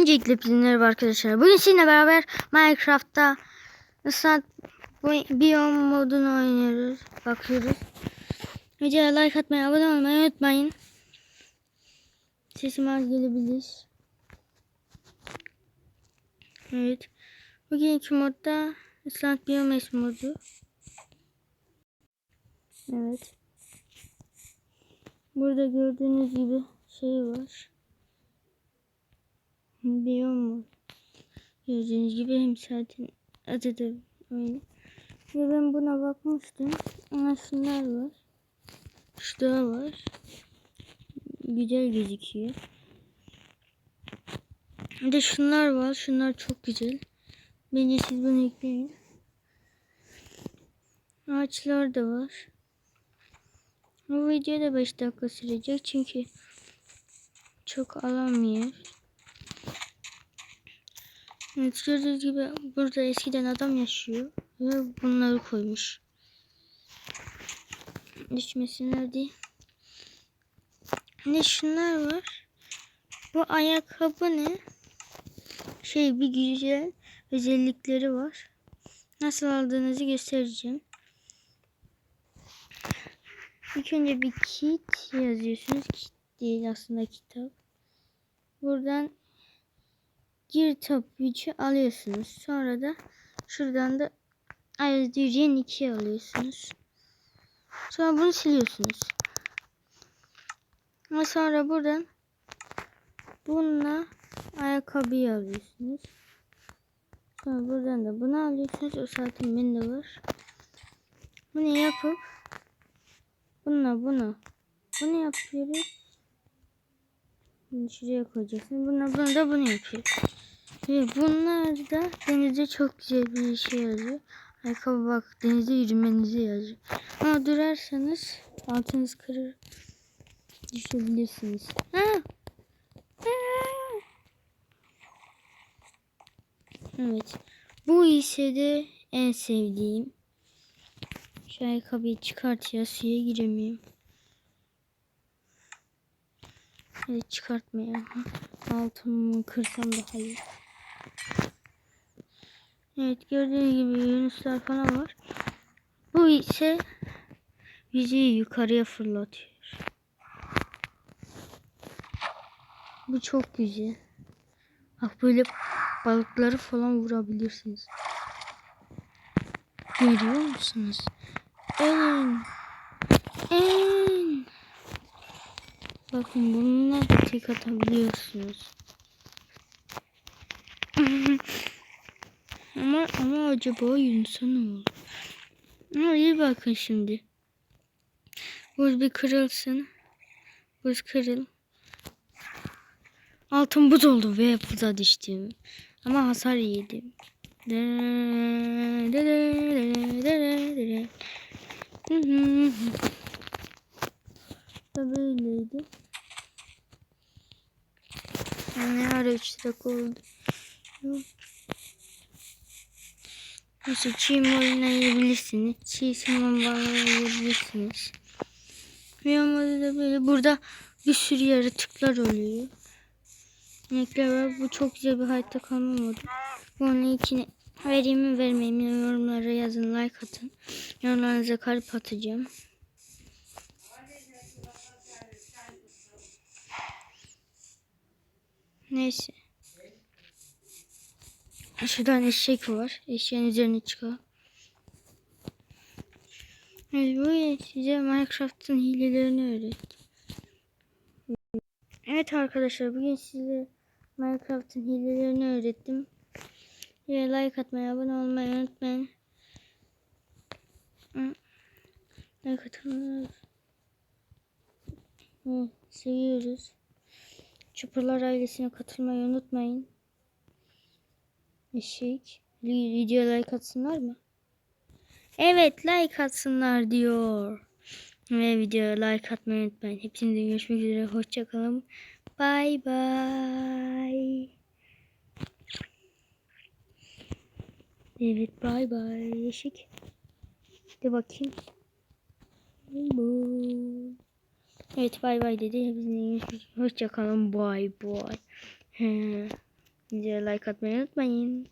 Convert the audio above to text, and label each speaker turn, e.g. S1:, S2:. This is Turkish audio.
S1: Öncelikle merhaba arkadaşlar. Bugün sizinle beraber Minecraft'ta ıslat biyom modunu oynuyoruz. Bakıyoruz. Videoya like atmayı, abone olmayı unutmayın. Sesim az gelebilir. Evet. Bugünkü modda ıslat biyomes modu. Evet. Burada gördüğünüz gibi şey var. Biyom mu? Gördüğünüz gibi hem zaten adı da aynı. Ve ben buna bakmıştım. Ama şunlar var. Şu da var. Güzel gözüküyor. Bir de şunlar var. Şunlar çok güzel. Bence siz bunu ekleyin. Ağaçlar da var. Bu video da 5 dakika sürecek çünkü çok alamıyor. Evet gördüğünüz gibi burada eskiden adam yaşıyor ve bunları koymuş. Düşmesinler diye. Ne şunlar var. Bu ayakkabı ne? Şey bir güzel özellikleri var. Nasıl aldığınızı göstereceğim. İlk önce bir kit yazıyorsunuz. Kit değil aslında kitap. Buradan gir 3'ü alıyorsunuz. Sonra da şuradan da ISDG'nin 2 alıyorsunuz. Sonra bunu siliyorsunuz. Ve sonra buradan bununla ayakkabıyı alıyorsunuz. Sonra buradan da bunu alıyorsunuz. O zaten bende var. Bunu yapıp bununla bunu bunu yapıyoruz. Şuraya koyacaksın. Buna bunu da bunu yapıyor. Ve bunlar da denizde çok güzel bir şey yazıyor. Ayakkabı bak denizde yürümenizi yazıyor. Ama durarsanız altınız kırır. Düşebilirsiniz. Ha! Ha! Evet. Bu ise de en sevdiğim. Şu ayakkabıyı çıkart ya suya giremiyorum. Evet çıkartmayalım. Altımı kırsam daha iyi. Evet gördüğünüz gibi yunuslar falan var. Bu ise bizi yukarıya fırlatıyor. Bu çok güzel. Bak böyle balıkları falan vurabilirsiniz. Görüyor musunuz? En en Bakın bununla tek atabiliyorsunuz. ama ama acaba Yunus'a ne oldu? Ama iyi bakın şimdi. Buz bir kırılsın. Buz kırıl. Altın buz oldu ve buza düştüm. Ama hasar yedim. Da böyleydi. Ne ara 3 dakika oldu. Neyse çiğ oynayabilirsiniz. Çiğ simon bağlayabilirsiniz. Bir olmadı da böyle burada bir sürü yaratıklar oluyor. İnekler var. Bu çok güzel bir hayatta kalma modu. Bunun içine vereyim mi vermeyeyim mi yorumlara yazın like atın. Yorumlarınıza kalp atacağım. Neyse. Şuradan eşek var. Eşeğin üzerine çıkıyor. Evet, bu size Minecraft'ın hilelerini öğrettim. Evet arkadaşlar bugün size Minecraft'ın hilelerini öğrettim. Ve like atmayı, abone olmayı unutmayın. Like atmayı seviyoruz. Çukurlar ailesine katılmayı unutmayın. Eşek. Video like atsınlar mı? Evet like atsınlar diyor. Ve videoya like atmayı unutmayın. Hepinize görüşmek üzere. Hoşçakalın. Bye bye. Evet bye bye. Eşek. De bakayım. Bye bye. Evet bay bay dedi. Hepinize. Hoşçakalın. Bye bye. Videoya like atmayı unutmayın.